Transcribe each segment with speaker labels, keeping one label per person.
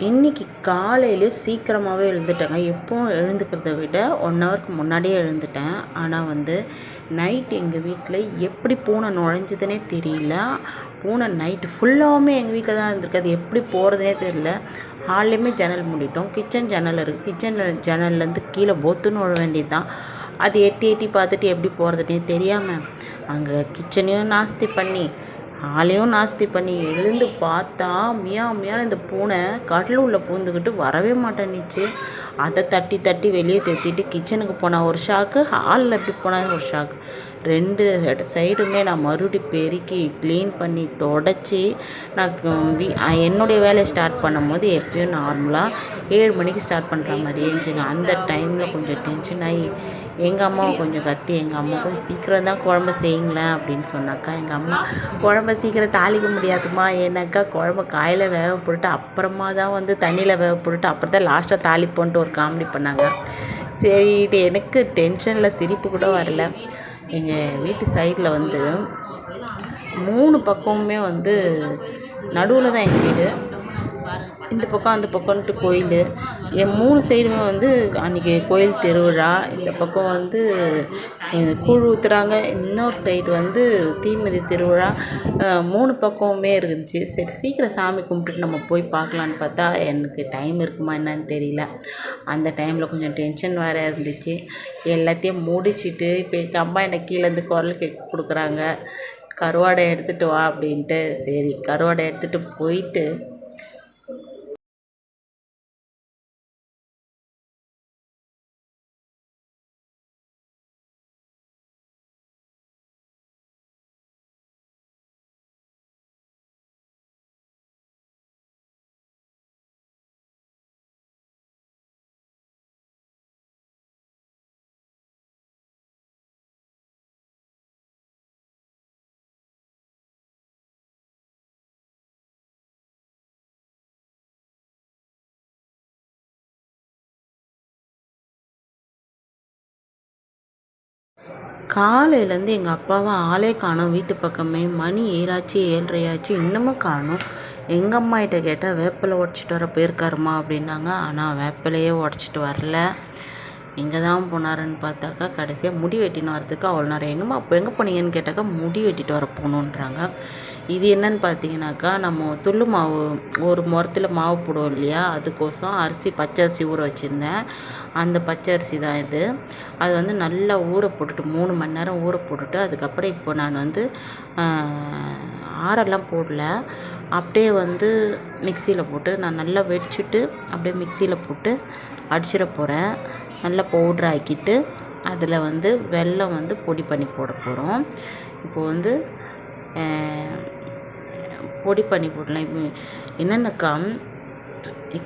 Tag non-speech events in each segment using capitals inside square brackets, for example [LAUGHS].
Speaker 1: இன்றைக்கி காலையிலே சீக்கிரமாகவே எழுந்துட்டேங்க. எப்போவும் எழுந்துக்கிறத விட ஒன் ஹவருக்கு முன்னாடியே எழுந்துட்டேன். ஆனால் வந்து நைட் எங்கள் வீட்டில் எப்படி பூனை நுழைஞ்சதுனே தெரியல. பூனை நைட்டு ஃபுல்லாகவுமே எங்கள் வீட்டில் தான் இருந்திருக்கு. அது எப்படி போகிறதுனே தெரியல. ஹால்லேயுமே ஜன்னல் மூடிட்டோம். கிச்சன் ஜன்னல் இருக்குது கிச்சன் ஜன்னல்லேருந்து கீழே பொத்து விழ வேண்டியது தான் அது எட்டி எட்டி பார்த்துட்டு எப்படி போகிறதுனே தெரியாமல் அங்கே கிச்சனையும் நாஸ்தி பண்ணி ஆளையும் நாஸ்தி பண்ணி எழுந்து பார்த்தா மியா மியான்னு இந்த பூனை கட்டில் உள்ள பூந்துக்கிட்டு வரவே மாட்டேன்னுச்சு அதை தட்டி தட்டி வெளியே தெத்திட்டு கிச்சனுக்கு போனால் ஒரு ஷாக்கு ஹாலில் எப்படி போனால் ஒரு ஷாக்கு ரெண்டு சைடுமே நான் மறுபடி பெருக்கி க்ளீன் பண்ணி தொடச்சி நான் வீ என்னுடைய வேலையை ஸ்டார்ட் பண்ணும்போது எப்பயும் நார்மலாக ஏழு மணிக்கு ஸ்டார்ட் பண்ணுற மாதிரி இருந்துச்சுங்க. அந்த டைமில் கொஞ்சம் டென்ஷன் ஆகி எங்கள் அம்மாவை கொஞ்சம் கத்தி எங்கள் அம்மா கொஞ்சம் சீக்கிரம் தான் குழம்பு செய்யுங்களேன் அப்படின்னு சொன்னாக்கா எங்கள் அம்மா குழம்ப சீக்கிரம் தாளிக்க முடியாதுமா ஏன்னாக்கா குழம்ப காயில் வேக போட்டுட்டு அப்புறமா தான் வந்து தண்ணியில் வேக போட்டுட்டு அப்புறம் தான் லாஸ்ட்டாக தாளிப்போன்ட்டு ஒரு காமெடி பண்ணாங்க. சரிட்டு எனக்கு டென்ஷனில் சிரிப்பு கூட வரல. எங்கள் வீட்டு சைடில் வந்து மூணு பக்கமுமே வந்து நடுவில் தான் எங்கள் வீடு. இந்த பக்கம் அந்த பக்கம்ன்ட்டு கோயில். என் மூணு சைடுமே வந்து அன்றைக்கி கோயில் திருவிழா. இந்த பக்கம் வந்து கூழ் ஊற்றுறாங்க இன்னொரு சைடு வந்து தீமிதி திருவிழா. மூணு பக்கமுமே இருந்துச்சு. சரி சீக்கிரம் சாமி கும்பிட்டுட்டு நம்ம போய் பார்க்கலான்னு பார்த்தா எனக்கு டைம் இருக்குமா என்னன்னு தெரியல. அந்த டைமில் கொஞ்சம் டென்ஷன் வேறு இருந்துச்சு. எல்லாத்தையும் முடிச்சிட்டு இப்போ எங்கள் அம்மா என்னை கீழேருந்து குரல் கேட்க கொடுக்குறாங்க. கருவாடை எடுத்துகிட்டு வா அப்படின்ட்டு. சரி கருவாடை எடுத்துகிட்டு போயிட்டு காலையிலேருந்து எங்கள் அப்பாவை ஆளே காணோம். வீட்டு பக்கமே மணி ஏழாச்சு ஏழ்ரையாச்சு இன்னமும் காணோம். எங்கள் அம்மாகிட்ட கேட்டால் வேப்பிலை உடச்சிட்டு வர போயிருக்காருமா அப்படின்னாங்க. ஆனால் வேப்பிலையே உடச்சிட்டு வரல. எங்கே தான் போனாருன்னு பார்த்தாக்கா கடைசியாக முடி வெட்டின்னு வரதுக்கு அவ்வளோ நேரம் எங்கம்மா அப்போ எங்கே போனீங்கன்னு கேட்டாக்கா முடி வெட்டிட்டு வர போகணுன்றாங்க. இது என்னன்னு பார்த்தீங்கன்னாக்கா நம்ம துள்ளு மாவு ஒரு முரத்தில் மாவு போடுவோம் இல்லையா அதுக்கோசம் அரிசி பச்சை அரிசி ஊற வச்சுருந்தேன். அந்த பச்சை அரிசி தான் இது. அது வந்து நல்லா ஊற போட்டுட்டு மூணு மணி நேரம் ஊற போட்டுட்டு அதுக்கப்புறம் இப்போ நான் வந்து ஆரெல்லாம் போடல. அப்படியே வந்து மிக்சியில் போட்டு நான் நல்லா வெடிச்சிட்டு அப்படியே மிக்சியில் போட்டு அடிச்சிட போகிறேன் நல்லா பவுட்ரு ஆக்கிட்டு அதில் வந்து வெல்லம் வந்து பொடி பண்ணி போட போகிறோம் இப்போது வந்து பொடி பண்ணி போடலாம். இப்போ என்னென்னக்கா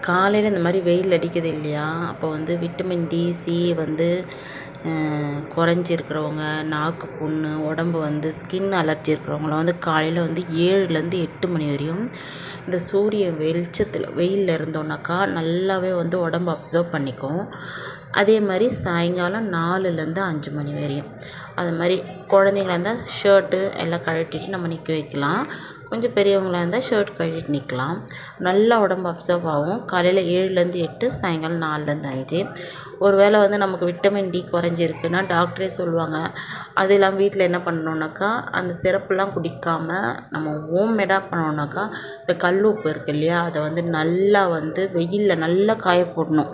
Speaker 1: காலையில் இந்த மாதிரி வெயில் அடிக்குது இல்லையா? அப்போ வந்து விட்டமின் டி சி வந்து குறைஞ்சிருக்கிறவங்க நாக்கு புண்ணு உடம்பு வந்து ஸ்கின் அலர்ஜி இருக்கிறவங்களாம் வந்து காலையில் வந்து ஏழுலேருந்து எட்டு மணி வரையும் இந்த சூரிய வெளிச்சத்தில் வெயிலில் இருந்தோன்னாக்கா நல்லாவே வந்து உடம்பு அப்சர்வ் பண்ணிக்கும். அதே மாதிரி சாயங்காலம் நாலுலேருந்து அஞ்சு மணி வரையும். அது மாதிரி குழந்தைங்களா இருந்தால் ஷர்ட்டு எல்லாம் கழட்டிட்டு நம்ம நிற்க வைக்கலாம். கொஞ்சம் பெரியவங்களாக இருந்தால் ஷர்ட் கழட்டிட்டு நிற்கலாம் நல்லா உடம்பு அப்சர்வ் ஆகும். காலையில் ஏழுலேருந்து எட்டு சாயங்காலம் நாலுலேருந்து அஞ்சு. ஒரு வேளை வந்து நமக்கு விட்டமின் டி குறைஞ்சிருக்குன்னா டாக்டரே சொல்லுவாங்க. அது இல்லாமல் வீட்டில் என்ன பண்ணணுன்னாக்கா அந்த சிரப்புலாம் குடிக்காமல் நம்ம ஹோம்மேடாக பண்ணோன்னாக்கா இந்த கல் உப்பு இருக்குது இல்லையா அதை வந்து நல்லா வந்து வெயிலில் நல்லா காய போடணும்.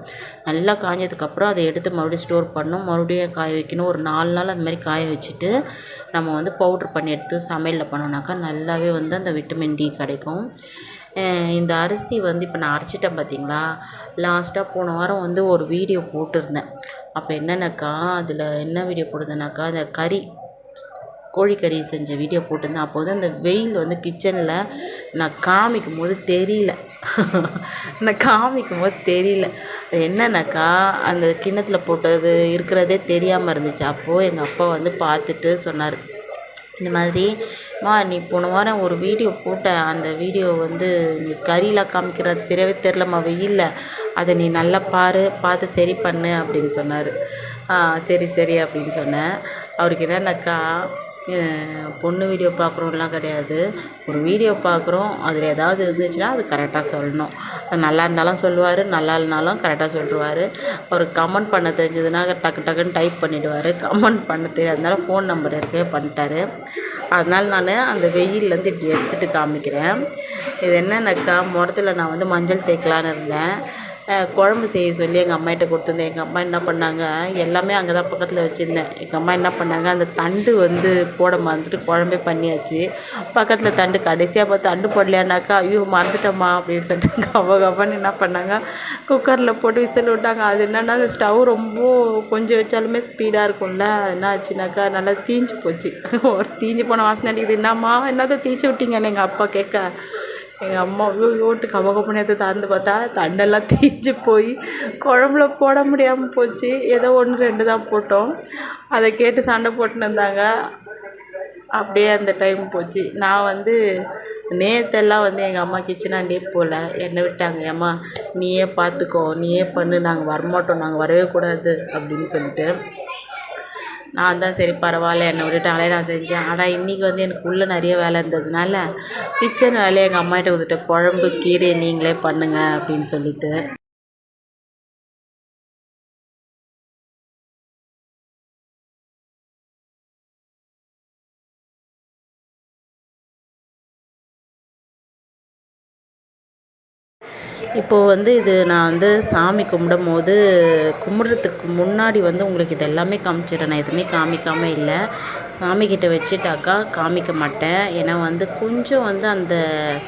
Speaker 1: நல்லா காஞ்சதுக்கப்புறம் அதை எடுத்து மறுபடியும் ஸ்டோர் பண்ணணும். மறுபடியும் காய வைக்கணும். ஒரு நாலு நாள் அந்த மாதிரி காய வச்சுட்டு நம்ம வந்து பவுட்ரு பண்ணி எடுத்து சமையலில் பண்ணோன்னாக்கா நல்லாவே வந்து அந்த விட்டமின் டி கிடைக்கும். இந்த அரிசி வந்து இப்போ நான் அரைச்சிட்டேன் பார்த்தீங்களா லாஸ்ட்டாக போன வாரம் வந்து ஒரு வீடியோ போட்டிருந்தேன். அப்போ என்னென்னாக்கா? அதில் என்ன வீடியோ போட்டிருந்தேனாக்கா அந்த கறி கோழிக்கறி செஞ்ச வீடியோ போட்டிருந்தேன். அப்போ வந்து அந்த வெயில் வந்து கிச்சனில் நான் காமிக்கும் போது தெரியல. [LAUGHS] நான் காமிக்கும் போது தெரியல. என்னன்னாக்கா? அந்த கிண்ணத்தில் போட்டது இருக்கிறதே தெரியாமல் இருந்துச்சு. அப்போது எங்கள் அப்பா வந்து பார்த்துட்டு சொன்னார். இந்த மாதிரி. மா நீ போன வாரம் ஒரு வீடியோ போட்ட. அந்த வீடியோ வந்து நீ கறியில் காமிக்கிறது சரியாகவே தெரிலம்மா வெயிலில். அதை நீ நல்லா பாரு பார்த்து சரி பண்ணு அப்படின்னு சொன்னார். சரி சரி அப்படின்னு சொன்னேன். அவருக்கு என்னன்னாக்கா பொண்ணு வீடியோ பார்க்குறோம்லாம் கிடையாது. ஒரு வீடியோ பார்க்குறோம் அதில் ஏதாவது இருந்துச்சுன்னா அது கரெக்டாக சொல்லணும். அது நல்லா இருந்தாலும் சொல்லுவார் நல்லா இல்லைனாலும் கரெக்டாக சொல்லிடுவார் அவர் கமெண்ட் பண்ண தெரிஞ்சதுன்னா டக்கு டக்குன்னு டைப் பண்ணிவிடுவார் கமெண்ட் பண்ண தெரியாதனால ஃபோன் நம்பர் இருக்கவே பண்ணிட்டாரு. அதனால் நான் அந்த வெயில்லேருந்து இப்படி எடுத்துகிட்டு காமிக்கிறேன். இது என்னென்னாக்கா முடத்தில் நான் வந்து மஞ்சள் தேய்க்கலான்னு இருந்தேன். குழம்பு செய்ய சொல்லி எங்கள் அம்மாகிட்ட கொடுத்துருந்தேன். எங்கள் அம்மா என்ன பண்ணாங்க எல்லாமே அங்கே தான் பக்கத்தில் வச்சுருந்தேன். எங்கள் அம்மா என்ன பண்ணாங்க அந்த தண்டு வந்து போட மறந்துட்டு குழம்பே பண்ணியாச்சு. பக்கத்தில் தண்டு கடைசியாக பார்த்து தண்டு போடலையானாக்கா ஐயோ மறந்துட்டோம்மா அப்படின்னு சொல்லிட்டு [LAUGHS] கவ கவன்னு என்ன பண்ணாங்க குக்கரில் போட்டு விசில் விட்டாங்க. அது என்னென்னா அந்த ஸ்டவ் ரொம்ப கொஞ்சம் வச்சாலுமே ஸ்பீடாக இருக்கும்ல. என்ன ஆச்சுனாக்கா நல்லா தீஞ்சு போச்சு. [LAUGHS] ஒரு தீஞ்சு போன வாசனை அடிக்குது என்னம்மா என்னதான் தீச்சு விட்டீங்கன்னு எங்கள் அப்பா கேட்க எங்கள் அம்மா ஓட்டு கவ கப்பனை எடுத்து திறந்து பார்த்தா தண்டெல்லாம் தீஞ்சு போய் குழம்புல போட முடியாமல் போச்சு. ஏதோ ஒன்று ரெண்டு தான் போட்டோம். அதை கேட்டு சண்டை போட்டுன்னு இருந்தாங்க. அப்படியே அந்த டைம் போச்சு. நான் வந்து நேத்தெல்லாம் வந்து எங்கள் அம்மா கிச்சனாண்டே போகல என்னை விட்டாங்க. ஏம்மா நீயே பார்த்துக்கோ நீயே பண்ணு. நாங்கள் வரமாட்டோம். நாங்கள் வரவே கூடாது அப்படின்னு சொல்லிட்டு நான் தான் சரி பரவாயில்ல என்னை விட்டுட்டாலே நான் செஞ்சேன். ஆனால் இன்றைக்கி வந்து எனக்கு உள்ளே நிறைய வேலை இருந்ததுனால கிச்சன் வேலையை எங்கள் அம்மாகிட்ட கொடுத்துட்டேன். குழம்பு கீரையை நீங்களே பண்ணுங்கள் அப்படின்னு சொல்லிட்டு. இப்போது வந்து இது நான் வந்து சாமி கும்பிடும் போது கும்பிட்றதுக்கு முன்னாடி வந்து உங்களுக்கு இது எல்லாமே காமிச்சிடுறேன். நான் எதுவுமே காமிக்காமல் இல்லை. சாமிக்கிட்ட வச்சுட்டாக்கா காமிக்க மாட்டேன். ஏன்னா வந்து கொஞ்சம் வந்து அந்த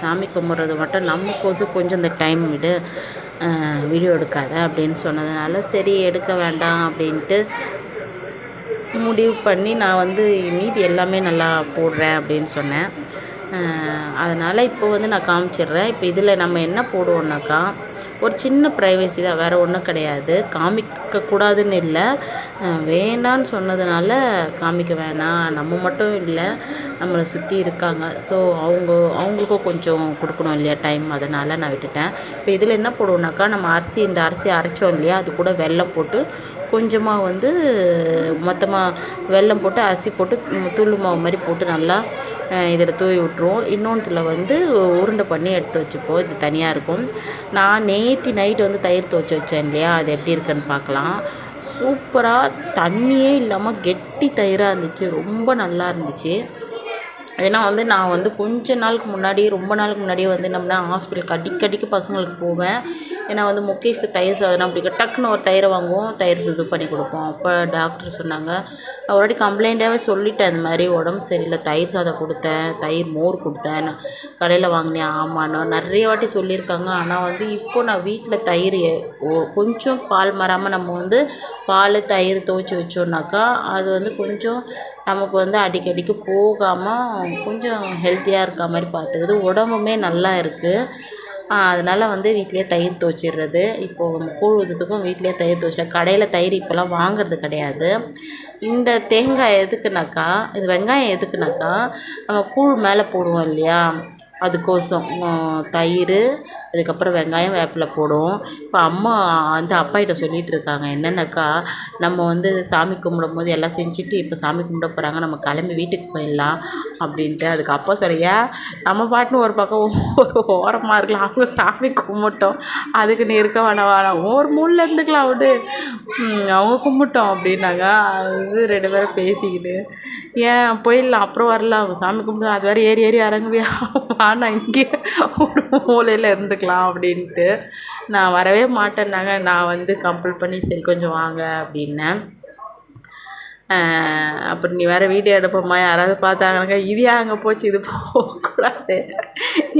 Speaker 1: சாமி கும்பிட்றது மட்டும் நமக்கோசம் கொஞ்சம் அந்த டைம் விடு வீடியோ எடுக்காத அப்படின்னு சொன்னதுனால சரி எடுக்க வேண்டாம் அப்படின்ட்டு முடிவு பண்ணி நான் வந்து மீதி எல்லாமே நல்லா போடுறேன் அப்படின்னு சொன்னேன். அதனால் இப்போ வந்து நான் காமிச்சிடுறேன். இப்போ இதில் நம்ம என்ன போடுவோம்னாக்கா ஒரு சின்ன ப்ரைவசி தான் வேறு ஒன்றும் கிடையாது. காமிக்கக்கூடாதுன்னு இல்லை. வேணான்னு சொன்னதுனால காமிக்க வேணாம். நம்ம மட்டும் இல்லை நம்மளை சுற்றி இருக்காங்க. ஸோ அவங்க அவங்களுக்கும் கொஞ்சம் கொடுக்கணும் இல்லையா டைம் அதனால் நான் விட்டுட்டேன். இப்போ இதில் என்ன போடுவோம்னாக்கா நம்ம அரிசி இந்த அரிசி அரைச்சோம் இல்லையா? அது கூட வெல்லம் போட்டு கொஞ்சமாக வந்து மொத்தமாக வெல்லம் போட்டு அரிசி போட்டு தூள் மாவு மாதிரி போட்டு நல்லா இதில் தூவி போட்டுருவோம் இன்னொன்றில் வந்து உருண்டை பண்ணி எடுத்து வச்சுப்போம். இது தனியாக இருக்கும். நான் நேற்று நைட் வந்து தயிர் துவச்சி வச்சேன் இல்லையா? அது எப்படி இருக்குன்னு பார்க்கலாம். சூப்பராக தண்ணியே இல்லாமல் கெட்டி தயிராக இருந்துச்சு. ரொம்ப நல்லா இருந்துச்சு. ஏன்னா வந்து நான் வந்து கொஞ்ச நாளுக்கு முன்னாடி ரொம்ப நாளுக்கு முன்னாடியே வந்து நம்ம ஹாஸ்பிட்டலுக்கு அடிக்கடிக்கு பசங்களுக்கு போவேன். ஏன்னா வந்து முகேஷ்க்கு தயிர் சாதம் பிடிக்கும். டக்குன்னு ஒரு தயிரை வாங்குவோம் தயிர் இது பண்ணி கொடுப்போம். அப்போ டாக்டர் சொன்னாங்க நான் ஒரு வாட்டி கம்ப்ளைண்ட்டாகவே சொல்லிட்டேன் இந்த மாதிரி உடம்பு சரியில்லை தயிர் சாதம் கொடுத்தேன் தயிர் மோர் கொடுத்தேன் நான் கடையில் வாங்கினேன். ஆமாண்ணா நிறைய வாட்டி சொல்லியிருக்காங்க. ஆனால் வந்து இப்போ நான் வீட்டில் தயிர் ஓ- கொஞ்சம் பால் மாறாமல் நம்ம வந்து பால் தயிர் துவைச்சி வச்சோன்னாக்கா அது வந்து கொஞ்சம் நமக்கு வந்து அடிக்கடிக்கு போகாமல் கொஞ்சம் ஹெல்த்தியாக இருக்க மாதிரி பார்த்துக்குது. உடம்புமே நல்லா இருக்குது அதனால் வந்து வீட்டிலேயே தயிர் துவைச்சிடுறது இப்போது கூழ் ஊற்றுறதுக்கும் வீட்டிலேயே தயிர் துவைச்சிட்டேன் கடையில் தயிர் இப்போல்லாம் வாங்குறது கிடையாது. இந்த தேங்காய் எதுக்குனாக்கா இது வெங்காயம் எதுக்குனாக்கா நம்ம கூழ் மேலே போடுவோம் இல்லையா? அதுக்கோசம் தயிர் அதுக்கப்புறம் வெங்காயம் வேப்பிலை போடுவோம். இப்போ அம்மா வந்து அப்பாகிட்ட சொல்லிகிட்டு இருக்காங்க என்னென்னாக்கா நம்ம வந்து சாமி கும்பிடும் போது எல்லாம் செஞ்சுட்டு இப்போ சாமி கும்பிட போகிறாங்க நம்ம கிளம்பி வீட்டுக்கு போயிடலாம் அப்படின்ட்டு. அதுக்கு அப்பா சரியா நம்ம பாட்டுன்னு ஒரு பக்கம் ஒரு ஓரமாக இருக்கலாம் அவங்க சாமி கும்பிட்டோம் அதுக்கு நீ இருக்க வேணாம் வேணாம் ஒரு மூணில் இருந்துக்கலாம் விடு அவங்க கும்பிட்டோம் அப்படின்னாங்க. அது ரெண்டு பேரும் பேசிக்கிட்டு ஏன் போயிடலாம் அப்புறம் வரலாம் அவங்க சாமி கும்பிட்டு அது வேறு ஏறி ஏறி இறங்குவியா? நான் இங்கே ஒரு மூலையில் இருந்துக்கலாம் அப்படின்ட்டு. நான் வரவே மாட்டேன்னாங்க. நான் வந்து கம்பல் பண்ணி சரி கொஞ்சம் வாங்க அப்படின்னேன். அப்புறம் நீ வேறு வீடியோ எடுப்போம்மா. யாராவது பார்த்தாங்கனாக்கா இது ஏன் அங்கே போச்சு? இது போகக்கூடாது.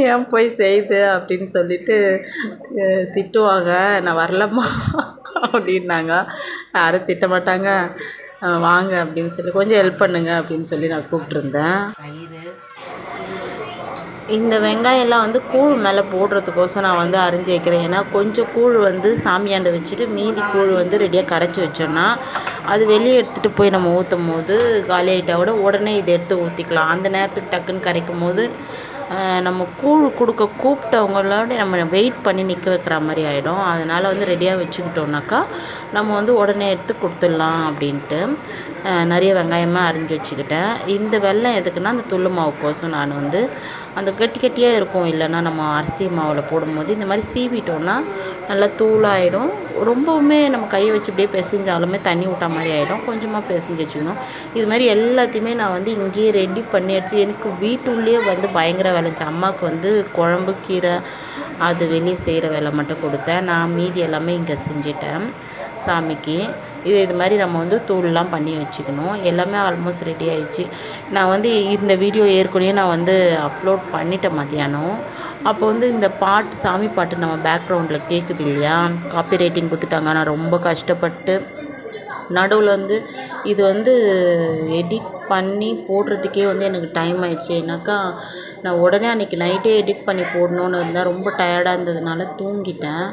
Speaker 1: ஏன் போய் செய்யுது அப்படின்னு சொல்லிட்டு திட்டுவாங்க. நான் வரலம்மா அப்படின்னாங்க. யாரும் திட்ட மாட்டாங்க. வாங்க அப்படின்னு சொல்லி கொஞ்சம் ஹெல்ப் பண்ணுங்க அப்படின்னு சொல்லி நான் கூப்பிட்ருந்தேன் இந்த வெங்காயம்லாம் வந்து கூழ் மேலே போடுறதுக்கோசம் நான் வந்து அரிஞ்சு வைக்கிறேன். ஏன்னா கொஞ்சம் கூழ் வந்து சாமியாண்ட வச்சுட்டு மீதி கூழ் வந்து ரெடியாக கரைச்சி வச்சோன்னா அது வெளியே எடுத்துகிட்டு போய் நம்ம ஊற்றும் போது காலி ஆகிட்டா கூட உடனே இதை எடுத்து ஊற்றிக்கலாம் அந்த நேரத்துக்கு டக்குன்னு கரைக்கும் போது நம்ம கூழ் கொடுக்க கூப்பிட்டவங்களோட நம்ம வெயிட் பண்ணி நிற்க வைக்கிற மாதிரி ஆகிடும் அதனால் வந்து ரெடியாக வச்சுக்கிட்டோம்னாக்கா நம்ம வந்து உடனே எடுத்து கொடுத்துடலாம் அப்படின்ட்டு நிறைய வெங்காயமாக அரிஞ்சு வச்சுக்கிட்டேன். இந்த வெள்ளம் எதுக்குன்னா அந்த துள்ளு மாவுக்கோசம் நான் வந்து அந்த கட்டி கட்டியாக இருக்கும். இல்லைன்னா நம்ம அரிசி மாவில் போடும்போது இந்த மாதிரி சீவிட்டோம்னா நல்லா தூளாயிடும். ரொம்பவுமே நம்ம கையை வச்சு இப்படியே பிசைஞ்சாலுமே தண்ணி விட்டா மாதிரி ஆகிடும் கொஞ்சமாக பிசைஞ்சு வச்சுக்கணும். இது மாதிரி எல்லாத்தையுமே நான் வந்து இங்கேயே ரெடி பண்ணிடுச்சு எனக்கு வீட்டுள்ளேயே வந்து பயங்கர வேலைச்சு அம்மாவுக்கு வந்து குழம்பு கீரை அது வெளியே செய்கிற வேலை மட்டும் கொடுத்தேன். நான் மீதி எல்லாமே இங்கே செஞ்சிட்டேன் சாமிக்கு. இது இது மாதிரி நம்ம வந்து தூள்லாம் பண்ணி வச்சுக்கணும். எல்லாமே ஆல்மோஸ்ட் ரெடி ஆயிடுச்சு. நான் வந்து இந்த வீடியோ ஏற்கனவே நான் வந்து அப்லோட் பண்ணிட்டேன் மத்தியானம். அப்போ வந்து இந்த பாட்டு சாமி பாட்டு நம்ம பேக்ரவுண்டில் கேட்குது இல்லையா? காப்பி ரைட்டிங் கொடுத்துட்டாங்க. நான் ரொம்ப கஷ்டப்பட்டு நடுவில் வந்து இது வந்து எடிட் பண்ணி போடுறதுக்கே வந்து எனக்கு டைம் ஆயிடுச்சு. ஏன்னாக்கா நான் உடனே அன்றைக்கி நைட்டே எடிட் பண்ணி போடணுன்னு இருந்தேன் ரொம்ப டயர்டாக இருந்ததுனால தூங்கிட்டேன்.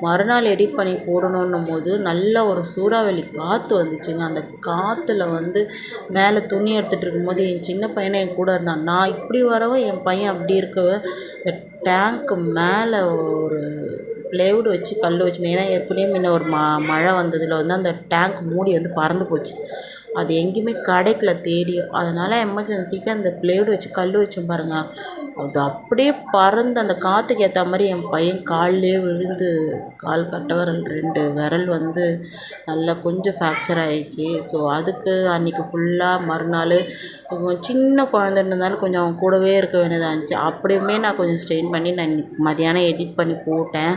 Speaker 1: மறுநாள் எடிட் பண்ணி போடணுன்னும் போது நல்ல ஒரு சூறாவளி காற்று வந்துச்சுங்க. அந்த காற்றுல வந்து மேலே துணி எடுத்துகிட்டு இருக்கும்போது என் சின்ன பையனை என் கூட இருந்தான். நான் இப்படி வரவும் என் பையன் அப்படி இருக்கவே இந்த டேங்க்கு மேலே ஒரு ப்ளைவுட் வச்சு கல் வச்சுருந்தேன். ஏன்னா ஏற்கனவே முன்ன ஒரு ம மழை வந்ததில் வந்து அந்த டேங்க் மூடி வந்து பறந்து போச்சு. அது எங்கேயுமே கிடைக்கல தேடியும் அதனால் எமர்ஜென்சிக்கு அந்த ப்ளைவுட் வச்சு கல் வச்சோம் பாருங்கள் அது அப்படியே பறந்து அந்த காற்றுக்கு ஏற்ற மாதிரி என் பையன் கால்லேயே விழுந்து கால் கட்டை விரல் ரெண்டு விரல் வந்து நல்லா கொஞ்சம் ஃப்ராக்சர் ஆயிடுச்சு. ஸோ அதுக்கு அன்றைக்கி ஃபுல்லாக மறுநாள் சின்ன குழந்தைன்றதுனால கொஞ்சம் அவன் கூடவே இருக்க வேண்டியதாக இருந்துச்சு. அப்படியுமே நான் கொஞ்சம் ஸ்ட்ரெயின் பண்ணி நான் இன்னைக்கு மதியானம் எடிட் பண்ணி போட்டேன்.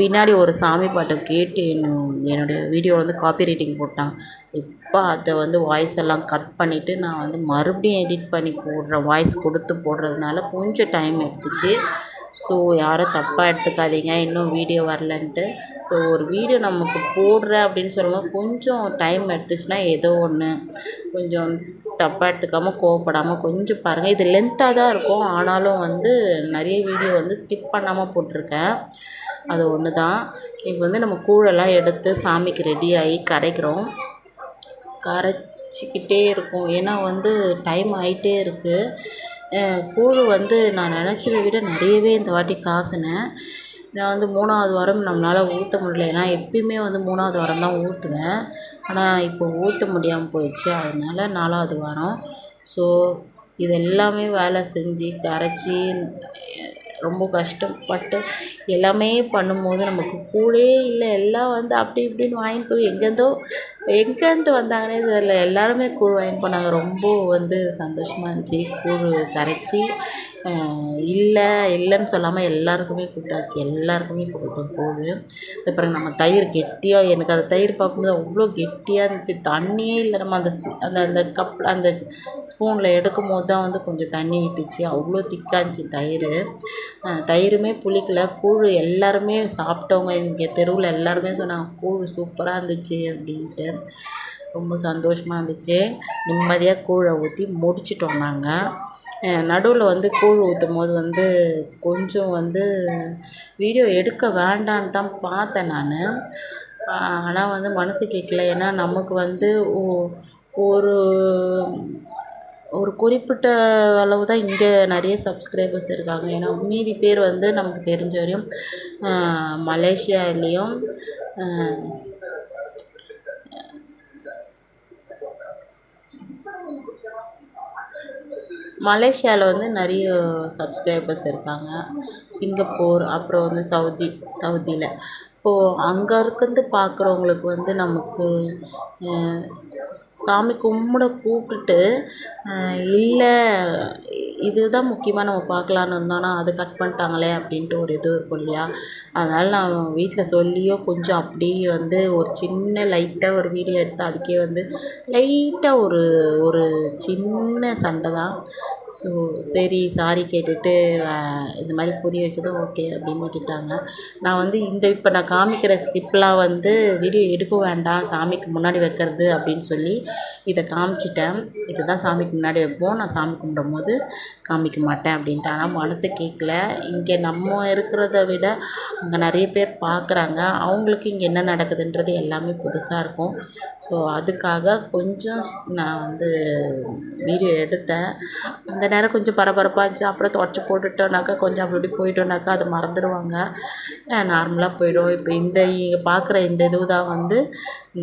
Speaker 1: பின்னாடி ஒரு சாமி பாட்டை கேட்டு என்னுடைய வீடியோ வந்து காப்பி ரைட்டிங் போட்டான். இப்போ அதை வந்து வாய்ஸ் எல்லாம் கட் பண்ணிவிட்டு நான் வந்து மறுபடியும் எடிட் பண்ணி போடுறேன் வாய்ஸ் கொடுத்து போடுறதுனால கொஞ்சம் டைம் எடுத்துச்சு. ஸோ யாரும் தப்பாக எடுத்துக்காதீங்க இன்னும் வீடியோ வரலன்ட்டு. ஸோ ஒரு வீடியோ நமக்கு போடுறேன் அப்படின்னு சொல்லும்போது கொஞ்சம் டைம் எடுத்துச்சுன்னா ஏதோ ஒன்று கொஞ்சம் தப்பாக எடுத்துக்காமல் கோவப்படாமல் கொஞ்சம் பாருங்கள் இது லென்த்தாக தான் இருக்கும். ஆனாலும் வந்து நிறைய வீடியோ வந்து ஸ்கிப் பண்ணாமல் போட்டிருக்கேன். அது ஒன்று தான் இப்போ வந்து நம்ம கூழெல்லாம் எடுத்து சாமிக்கு ரெடி ஆகி கரைக்கிறோம். கரைச்சிக்கிட்டே இருக்கும். ஏன்னா வந்து டைம் ஆகிட்டே இருக்குது கூழ் வந்து நான் நினச்சத விட நிறையவே இந்த வாட்டி காசுனேன். நான் வந்து மூணாவது வாரம் நம்மளால் ஊற்ற முடியல. ஏன்னா எப்பயுமே வந்து மூணாவது வாரம் தான் ஊற்றுவேன் ஆனால் இப்போ ஊற்ற முடியாமல் போயிடுச்சு. அதனால நாலாவது வாரம். ஸோ இது எல்லாமே வேலை செஞ்சு கரைச்சி ரொம்ப கஷ்டப்பட்டு எல்லாமே பண்ணும்போது நமக்கு கூழே இல்லை. எல்லாம் வந்து அப்படி இப்படின்னு வாங்கிட்டு போய் எங்கேருந்தோ எங்கேருந்து வந்தாங்கன்னே தெரியல. எல்லாருமே கூழ் வாங்கிட்டு போனாங்க. ரொம்ப வந்து சந்தோஷமாக இருந்துச்சு. கூழ் கரைச்சி இல்லை இல்லைன்னு சொல்லாமல் எல்லாருக்குமே கொடுத்தாச்சு. எல்லாருக்குமே கொடுத்தோம் கூழ். அப்புறம் நம்ம தயிர் கெட்டியாக எனக்கு அந்த தயிர் பார்க்கும்போது அவ்வளோ கெட்டியாக இருந்துச்சு. தண்ணியே இல்லை நம்ம அந்த அந்த அந்த கப் அந்த ஸ்பூனில் எடுக்கும் போது தான் வந்து கொஞ்சம் தண்ணி விட்டுச்சு. அவ்வளோ திக்காக இருந்துச்சு தயிர். தயிருமே புளிக்கல. கூழ் எல்லாருமே சாப்பிட்டவங்க இங்கே தெருவில் எல்லாருமே சொன்னாங்க கூழ் சூப்பராக இருந்துச்சு அப்படின்ட்டு. ரொம்ப சந்தோஷமாக இருந்துச்சு. நிம்மதியாக கூழை ஊற்றி முடிச்சிட்டோம் நாங்கள் நடுவில் வந்து கூழ் ஊற்றும் போது வந்து கொஞ்சம் வந்து வீடியோ எடுக்க வேண்டான்னு தான் பார்த்தேன் நான். ஆனால் வந்து மனசு கேட்கல ஏன்னா நமக்கு வந்து ஓ ஒரு ஒரு குறிப்பிட்ட அளவு தான் இங்கே நிறைய சப்ஸ்கிரைபர்ஸ் இருக்காங்க. ஏன்னா மீதி பேர் வந்து நமக்கு தெரிஞ்ச வரையும் மலேசியாலேயும் மலேசியாவில் வந்து நிறைய சப்ஸ்கிரைபர்ஸ் இருக்காங்க. சிங்கப்பூர் அப்புறம் வந்து சவுதி சவுதியில் இப்போது அங்கே இருக்கிறது பார்க்குறவங்களுக்கு வந்து நமக்கு சாமி கும்பிட கூப்பிட்டுட்டு இல்லை இதுதான் முக்கியமாக நம்ம பார்க்கலான்னு இருந்தோன்னா அது கட் பண்ணிட்டாங்களே அப்படின்ட்டு ஒரு இது இருக்கும் இல்லையா? அதனால் நான் வீட்டில் சொல்லியோ கொஞ்சம் அப்படியே வந்து ஒரு சின்ன லைட்டாக ஒரு வீடியோ எடுத்து அதுக்கே வந்து லைட்டாக ஒரு ஒரு சின்ன சண்டை தான். ஸோ சரி சாரி கேட்டுட்டு இது இந்த மாதிரி புரிய வச்சதும் ஓகே அப்படின்னு விட்டுட்டாங்க. நான் வந்து இந்த இப்போ நான் காமிக்கிற கிளிப்லாம் வந்து வீடியோ எடுக்க வேண்டாம் சாமிக்கு முன்னாடி வைக்கிறது அப்படின்னு சொல்லி சொல்லி இதை காமிச்சிட்டேன். இதுதான் சாமிக்கு முன்னாடி வைப்போம். நான் சாமி கும்பிடும்போது காமிக்க மாட்டேன் அப்படின்ட்டு. ஆனால் மனசு கேட்கல இங்கே நம்ம இருக்கிறத விட அங்கே நிறைய பேர் பார்க்குறாங்க அவங்களுக்கு இங்கே என்ன நடக்குதுன்றது எல்லாமே புதுசாக இருக்கும். ஸோ அதுக்காக கொஞ்சம் நான் வந்து வீடியோ எடுத்தேன். அந்த நேரம் கொஞ்சம் பரபரப்பாக இருந்துச்சு. அப்புறம் தொடச்சி போட்டுட்டோன்னாக்கா கொஞ்சம் அப்படி இப்படி போயிட்டோன்னாக்கா அதை மறந்துடுவாங்க. நார்மலாக போயிடும். இப்போ இந்த இங்கே பார்க்குற இந்த இது தான் வந்து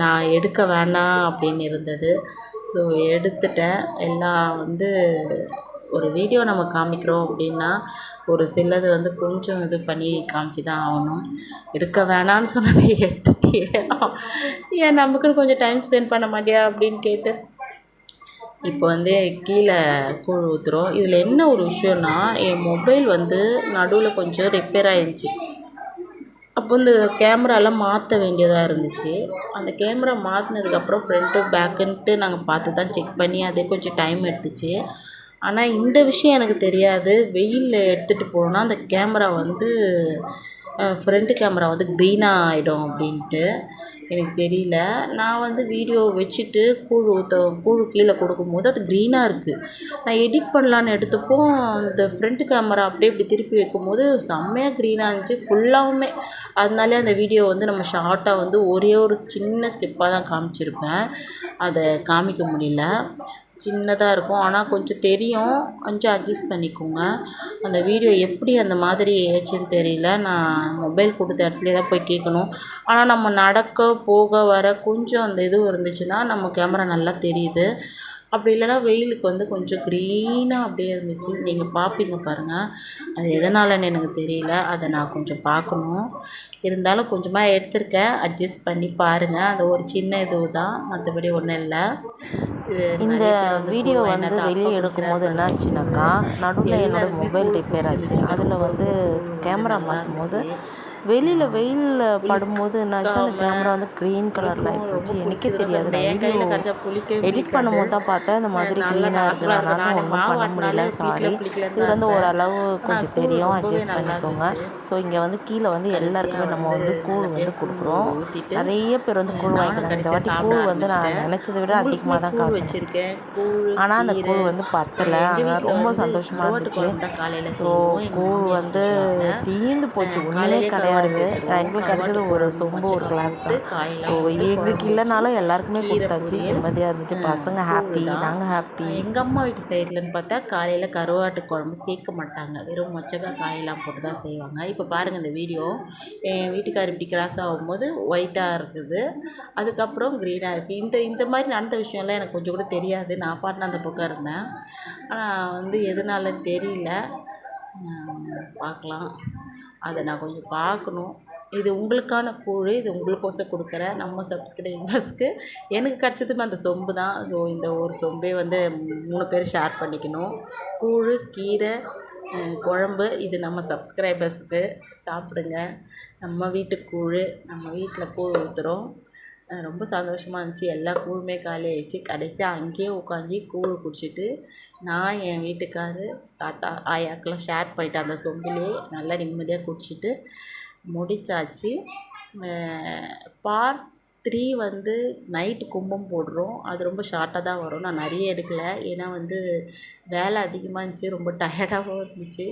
Speaker 1: நான் எடுக்க வேணாம் அப்படின்னு இருந்தது. ஸோ எடுத்துட்டேன். எல்லாம் வந்து ஒரு வீடியோ நம்ம காமிக்கிறோம் அப்படின்னா ஒரு சிலது வந்து கொஞ்சம் இது பண்ணி காமிச்சு தான் ஆகணும். எடுக்க வேணான்னு சொன்னதை எடுத்துட்டியே ஏன் நமக்குன்னு கொஞ்சம் டைம் ஸ்பெண்ட் பண்ண மாட்டியா அப்படின்னு கேட்டு. இப்போ வந்து கீழே கூழ் ஊற்றுறோம் இதில் என்ன ஒரு விஷயம்னா என் மொபைல் வந்து நடுவில் கொஞ்சம் ரிப்பேர் ஆகிருந்துச்சி அப்போ இந்த கேமராலாம் மாற்ற வேண்டியதாக இருந்துச்சு. அந்த கேமரா மாற்றினதுக்கப்புறம் ஃப்ரண்ட்டு பேக்குன்ட்டு நாங்கள் பார்த்து தான் செக் பண்ணி அதே கொஞ்சம் டைம் எடுத்துச்சு. ஆனால் இந்த விஷயம் எனக்கு தெரியாது. வெயிலில் எடுத்துகிட்டு போனால் அந்த கேமரா வந்து ஃப்ரண்ட்டு கேமரா வந்து க்ரீனாக ஆகிடும் அப்படின்ட்டு எனக்கு தெரியல. நான் வந்து வீடியோ வச்சுட்டு கூழ் ஊற்ற கூழ் கீழே கொடுக்கும்போது அது க்ரீனாக இருக்குது நான் எடிட் பண்ணலான்னு எடுத்தப்போ இந்த ஃப்ரண்ட்டு கேமரா அப்படியே இப்படி திருப்பி வைக்கும்போது செம்மையாக க்ரீனாக இருந்துச்சு. ஃபுல்லாகவுமே அதனாலே அந்த வீடியோ வந்து நம்ம ஷார்ட்டாக வந்து ஒரே ஒரு சின்ன ஸ்கிப்பாக தான் காமிச்சிருப்பேன். அதை காமிக்க முடியல. சின்னதாக இருக்கும். ஆனால் கொஞ்சம் தெரியும். கொஞ்சம் அட்ஜஸ்ட் பண்ணிக்கோங்க. அந்த வீடியோ எப்படி அந்த மாதிரி ஆச்சுன்னு தெரியல. நான் மொபைல் கொடுத்த இடத்துலே தான் போய் கேட்கணும். ஆனால் நம்ம நடக்க போக வர கொஞ்சம் அந்த இதுவும் இருந்துச்சுன்னா நம்ம கேமரா நல்லா தெரியுது. அப்படி இல்லைனா வெயிலுக்கு வந்து கொஞ்சம் க்ரீனாக அப்படியே இருந்துச்சு. நீங்கள் பார்ப்பீங்க பாருங்கள் அது எதனாலன்னு எனக்கு தெரியல. அதை நான் கொஞ்சம் பார்க்கணும். இருந்தாலும் கொஞ்சமாக எடுத்திருக்கேன். அட்ஜஸ்ட் பண்ணி பாருங்கள் அது ஒரு சின்ன இது தான் மற்றபடி ஒன்றும் இல்லை
Speaker 2: இந்த வீடியோ வந்து வெளியே எடுக்கும்போது என்ன ஆச்சுனாக்கா நடுவில் என்னோட மொபைல் ரிப்பேர் ஆச்சு. அதில் வந்து கேமரா மாற்றும்போது வெளியில் வெயிலில் படும்போது என்னாச்சு? அந்த கேமரா வந்து க்ரீன் கலரில் ஆகிப்போச்சு எனக்கே தெரியாது. நான் வீடியோ எடிட் பண்ணும்போது தான் பார்த்தேன். இந்த மாதிரி க்ரீனாக இருக்கிறதுனால ஒன்றும் பண்ண முடியல. சாரி இது வந்து ஓரளவு கொஞ்சம் தெரியும். அட்ஜஸ்ட் பண்ணிக்கோங்க. ஸோ இங்கே வந்து கீழே வந்து எல்லாருக்குமே நம்ம வந்து கூழ் வந்து கொடுக்குறோம். நிறைய பேர் வந்து கூழ் வாங்கிக்கிறாங்க. இந்த வாட்டி கூழ் வந்து நான் நினச்சதை விட அதிகமாக தான் காசு.
Speaker 1: வச்சுருக்கேன்.
Speaker 2: ஆனால் அந்த கூழ் வந்து பத்தலை. அதனால் ரொம்ப சந்தோஷமாக இருந்துச்சு. ஸோ கூழ் வந்து தீர்ந்து போச்சு. ஒன்றுமே கிடையாது. எங்களுக்கு கிடச்சது ஒரு சொம்பு ஒரு கிளாஸ் தான். எங்களுக்கு இல்லைனாலும் எல்லாருக்குமே கொடுத்தாச்சு. நிம்மதியாக இருந்துச்சு. பசங்க ஹாப்பி நாங்கள் ஹாப்பி
Speaker 1: எங்கள் அம்மா வீட்டு சைட்லன்னு பார்த்தா காலையில் கருவாட்டு குழம்பு சேர்க்க மாட்டாங்க. வெறும் மொச்சக்காய் காயெல்லாம் போட்டு தான் செய்வாங்க. இப்போ பாருங்கள் இந்த வீடியோ என் வீட்டுக்கார் இப்படி கிராஸ் ஆகும்போது ஒயிட்டாக இருக்குது. அதுக்கப்புறம் க்ரீனாக இருக்குது இந்த இந்த மாதிரி நடந்த விஷயம்லாம் எனக்கு கொஞ்சம் கூட தெரியாது. நான் பாட்டுன்னு அந்த பக்கம் இருந்தேன். ஆனால் வந்து எதனாலன்னு தெரியல. பார்க்கலாம். அதை நான் கொஞ்சம் பார்க்கணும். இது உங்களுக்கான கூழ் இது உங்களுக்கோசம் கொடுக்குறேன். நம்ம சப்ஸ்கிரைபர்ஸ்க்கு எனக்கு கிடச்சதுமே அந்த சொம்பு தான். ஸோ இந்த ஒரு சொம்பே வந்து மூணு பேர் ஷேர் பண்ணிக்கணும். கூழ் கீரை குழம்பு இது நம்ம சப்ஸ்கிரைபர்ஸுக்கு சாப்பிடுங்க. நம்ம வீட்டு கூழ் நம்ம வீட்டில் கூழ் ஊற்றுறோம் ரொம்ப சந்தோஷமாக இருந்துச்சு. எல்லா கூழுமே காலி ஆயிடுச்சு. கடைசியாக அங்கேயே உட்காந்து கூழ் குடிச்சிட்டு நான் என் வீட்டுக்காரு தாத்தா ஆயாக்கெலாம் ஷேர் பண்ணிட்டேன் அந்த சொம்பிலே நல்லா நிம்மதியாக குடிச்சிட்டு முடிச்சாச்சு. பார்ட் த்ரீ வந்து நைட்டு கும்பம் போடுறோம். அது ரொம்ப ஷார்ட்டாக தான் வரும். நான் நிறைய எடுக்கலை. ஏன்னா வந்து வேலை அதிகமாக இருந்துச்சு. ரொம்ப டயர்டாகவும் இருந்துச்சு.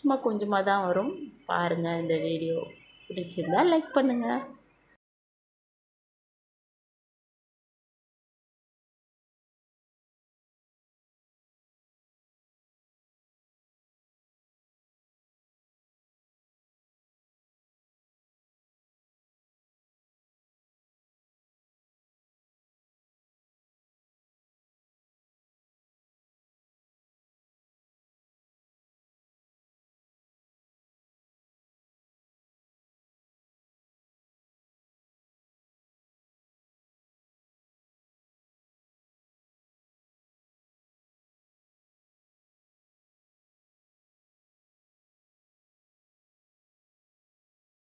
Speaker 1: சும்மா கொஞ்சமாக தான் வரும். பாருங்கள் இந்த வீடியோ பிடிச்சிருந்தா லைக் பண்ணுங்கள்